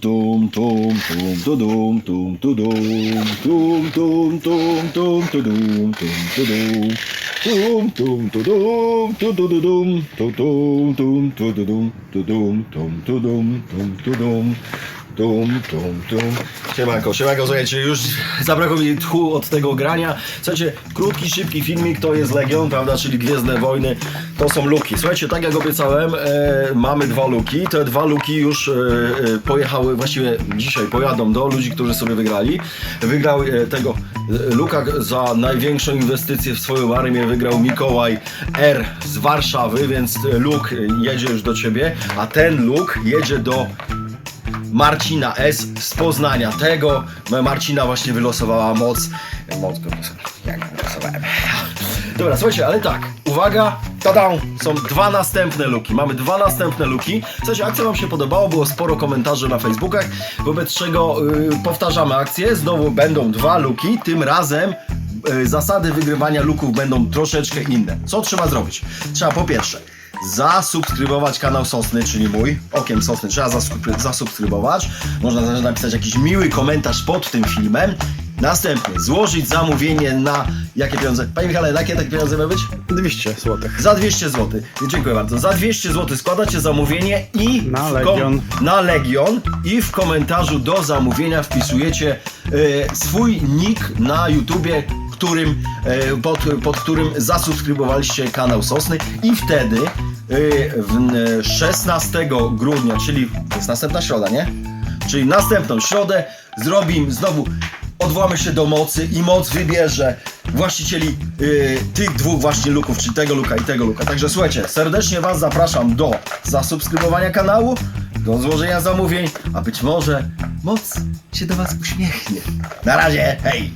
tum, tum, tum, tudum, tum, tudum, tum, tum, tum, tum, tudum, tum, tudum. Tum, tum, tudum, tu, tu, tu, dum, tu, tum, tum, tu, tu, dum, tu, dum, tum, tu, dum, tum, tu, dum. Tum, tum, tum. Siemanko, siemanko, słuchajcie, już zabrakło mi tchu od tego grania. Słuchajcie, krótki, szybki filmik to jest Legion, prawda, czyli Gwiezdne Wojny, to są luki. Słuchajcie, tak jak obiecałem, e, mamy dwa luki. Te dwa luki już e, e, pojechały, właściwie dzisiaj pojadą do ludzi, którzy sobie wygrali. Wygrał e, tego e, luka za największą inwestycję w swoją armię, wygrał Mikołaj R z Warszawy, więc e, Luk jedzie już do ciebie, a ten Luk jedzie do Marcina S. z Poznania. Tego Marcina właśnie wylosowała moc. Moc go jak wylosowałem. Dobra, słuchajcie, ale tak, uwaga, tada, są dwa następne luki, mamy dwa następne luki. Słuchajcie, akcja wam się podobało, było sporo komentarzy na Facebookach, wobec czego yy, powtarzamy akcję, znowu będą dwa luki, tym razem yy, zasady wygrywania luków będą troszeczkę inne. Co trzeba zrobić? Trzeba po pierwsze zasubskrybować kanał Sosny, czyli mój, Okiem Sosny, trzeba zasubskry- zasubskrybować. Można też napisać jakiś miły komentarz pod tym filmem. Następnie złożyć zamówienie na jakie pieniądze? Panie Michale, na jakie takie pieniądze mają być? 200 zł. Za 200 zł. Dziękuję bardzo. Za 200 zł składacie zamówienie i Na w Legion. na Legion i w komentarzu do zamówienia wpisujecie e, swój nick na YouTubie, którym, e, pod, pod którym zasubskrybowaliście kanał Sosny i wtedy 16 grudnia, czyli to jest następna środa, nie? Czyli następną środę zrobimy znowu odwołamy się do mocy i moc wybierze właścicieli y, tych dwóch właśnie luków, czyli tego luka i tego luka. Także słuchajcie, serdecznie Was zapraszam do zasubskrybowania kanału, do złożenia zamówień, a być może moc się do Was uśmiechnie. Na razie, hej!